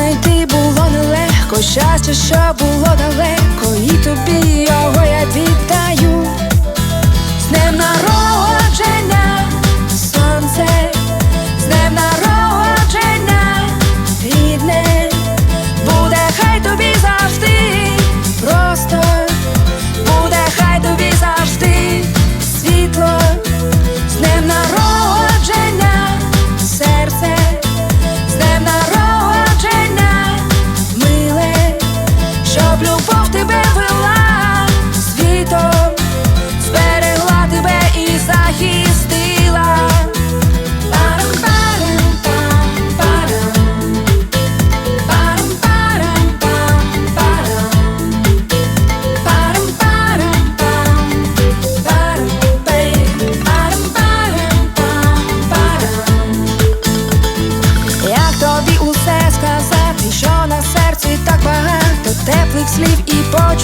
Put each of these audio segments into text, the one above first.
знайти було нелегко, щастя, що було далеко, і тобі його я віддаю. своїх слів і почуттів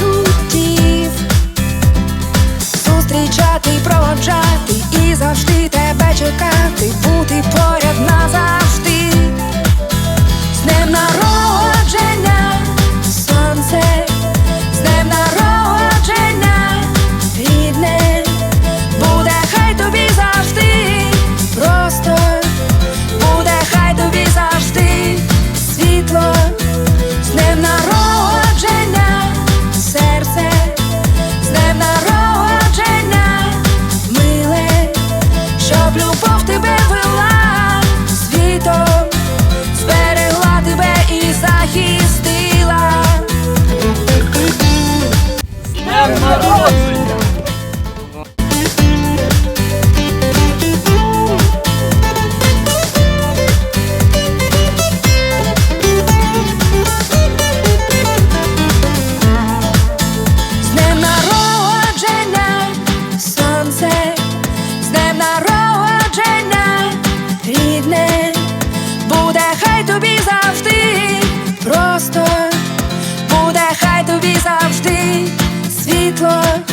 time